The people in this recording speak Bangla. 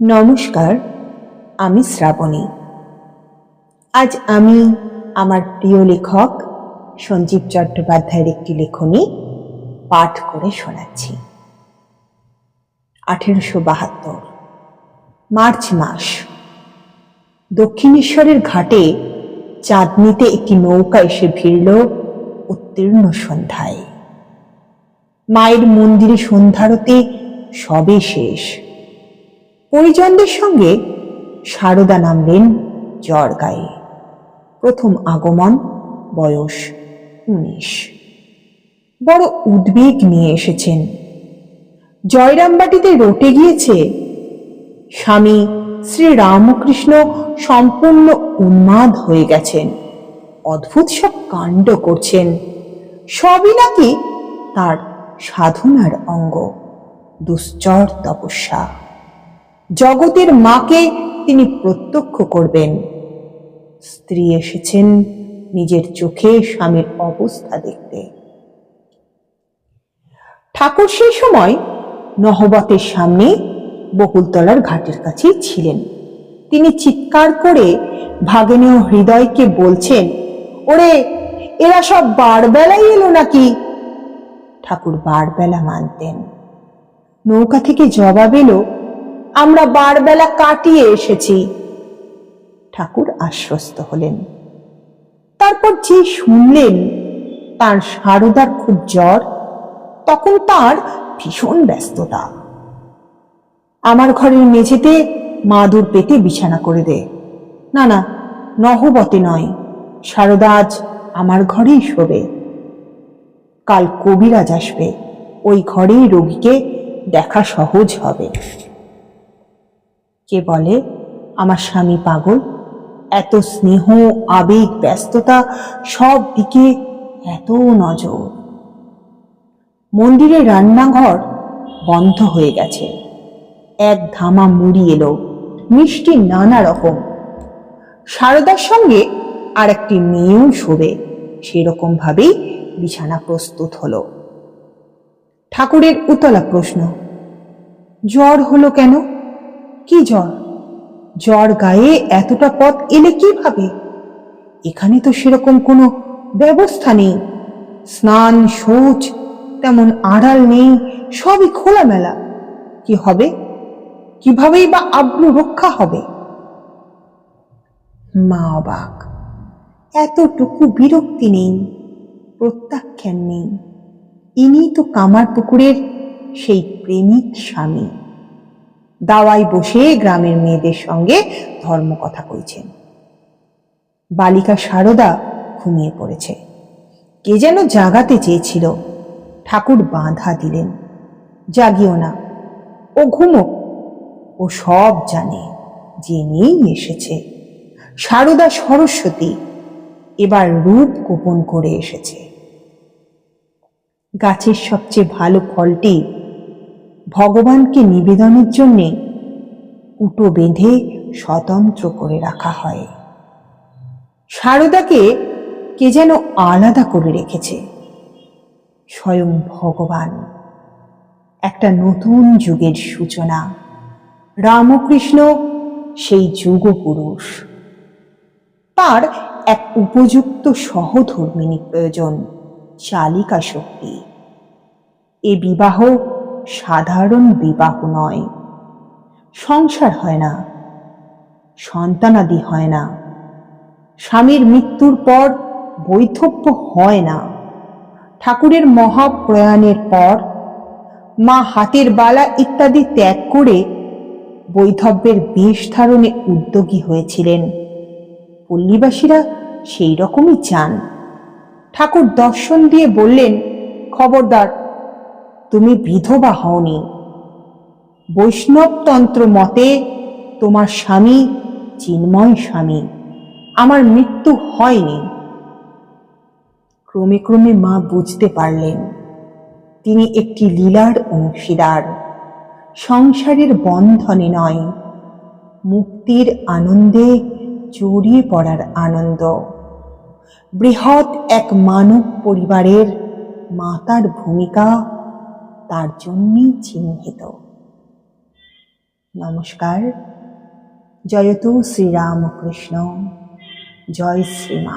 নমস্কার, আমি শ্রাবণী। আজ আমি আমার প্রিয় লেখক সঞ্জীব চট্টোপাধ্যায়ের একটি লেখনী পাঠ করে শোনাচ্ছি। আঠেরোশো বাহাত্তর, মার্চ মাস। দক্ষিণেশ্বরের ঘাটে চাঁদনিতে একটি নৌকা এসে ভিড়ল উত্তীর্ণ সন্ধ্যায়। মায়ের মন্দিরে সন্ধ্যারতে সবে শেষ। পরিজনদের সঙ্গে সারদা নামলেন জ্বর গায়ে প্রথম আগমন বয়স উনিশ। বড় উদ্বেগ নিয়ে এসেছেন। জয়রামবাটিতে রটে গিয়েছে স্বামী শ্রী রামকৃষ্ণ সম্পূর্ণ উন্মাদ হয়ে গেছেন। অদ্ভুত সব কাণ্ড করছেন। সবই নাকি তার সাধনার অঙ্গ, দুশ্চর তপস্যা। জগতের মাকে তিনি প্রত্যক্ষ করবেন। স্ত্রী এসেছেন নিজের চোখে স্বামীর অবস্থা দেখতে। ঠাকুর সেই সময় নহবতের সামনে বকুলতলার ঘাটের কাছেই ছিলেন। তিনি চিৎকার করে ভাগিনীয় হৃদয়কে বলছেন, ওরে, এরা সব বারবেলাই এলো নাকি? ঠাকুর বারবেলা মানতেন। নৌকা থেকে জবাব এলো আমরা বারবেলা কাটিয়ে এসেছি। ঠাকুর আশ্বস্ত হলেন। তারপর যে শুনলেন তার সারদার খুব জ্বর, তখন তার ভীষণ ব্যস্ততা। আমার ঘরের মেঝেতে মাদুর পেতে বিছানা করে দে। না না, নহবতে নয়, সারদা আজ আমার ঘরেই শোবে। কাল কবিরাজ আসবে, ওই ঘরেই রোগীকে দেখা সহজ হবে। কে বলে? আমার স্বামী পাগল। এত স্নেহ, আবেগ, ব্যস্ততা, সব দিকে এত নজর। মন্দিরের রান্নাঘর বন্ধ হয়ে গেছে। এক ধামা মুড়ি এলো, মিষ্টি নানা রকম। সারদার সঙ্গে আর একটি মেয়েও শোবে, সেরকম ভাবেই বিছানা প্রস্তুত হলো। ঠাকুরের উতলা প্রশ্ন, জ্বর হলো কেন? কি জ্বর? জ্বর গায়ে এতটা পথ এলে কীভাবে? এখানে তো সেরকম কোনো ব্যবস্থা নেই। স্নান, শৌচ, তেমন আড়াল নেই, সবই খোলামেলা। কি হবে? কিভাবেই বা আব্রু রক্ষা হবে? মা অবাক। এতটুকু বিরক্তি নেই, প্রত্যাখ্যান নেই। ইনি তো কামার পুকুরের সেই প্রেমিক স্বামী। দাওয়ায় বসে গ্রামের মেয়েদের সঙ্গে ধর্ম কথা কইছেন। বালিকা সারদা ঘুমিয়ে পড়েছে। কে যেন জাগাতে চেয়েছিল। ঠাকুর বাঁধা দিলেন। জাগিও না। ও ঘুমোক ও সব জানে। জেনেই এসেছে। সারদা সরস্বতী এবার রূপ গোপন করে এসেছে। গাছের সবচেয়ে ভালো ফলটি ভগবানকে নিবেদনের জন্যে কুটো বেঁধে স্বতন্ত্র করে রাখা হয়। সারদাকে কে যেন আলাদা করে রেখেছে। স্বয়ং ভগবান। একটা নতুন যুগের সূচনা। রামকৃষ্ণ সেই যুগ পুরুষ তার এক উপযুক্ত সহধর্মিনী প্রয়োজন চালিকা শক্তি। এ বিবাহ সাধারণ বিবাহ নয়। সংসার হয় না, সন্তানাদি হয় না, স্বামীর মৃত্যুর পর বৈধব্য হয় না। ঠাকুরের মহাপ্রয়াণের পর মা হাতের বালা ইত্যাদি ত্যাগ করে বৈধব্যের বেশ ধারণে উদ্যোগী হয়েছিলেন। পল্লীবাসীরা সেই রকমই চান। ঠাকুর দর্শন দিয়ে বললেন, খবরদার তুমি বিধবা হওনি। বৈষ্ণবতন্ত্র মতে তোমার স্বামী চিন্ময় স্বামী। আমার মৃত্যু হয়নি। ক্রমে ক্রমে মা বুঝতে পারলেন, তিনি একটি লীলার অংশীদার। সংসারের বন্ধনে নয়, মুক্তির আনন্দে জড়িয়ে পড়ার আনন্দ। বৃহৎ এক মানব পরিবারের মাতার ভূমিকা তার জন্যই চিহ্নিত। নমস্কার। জয়তু শ্রীরামকৃষ্ণ। জয় শ্রীমা।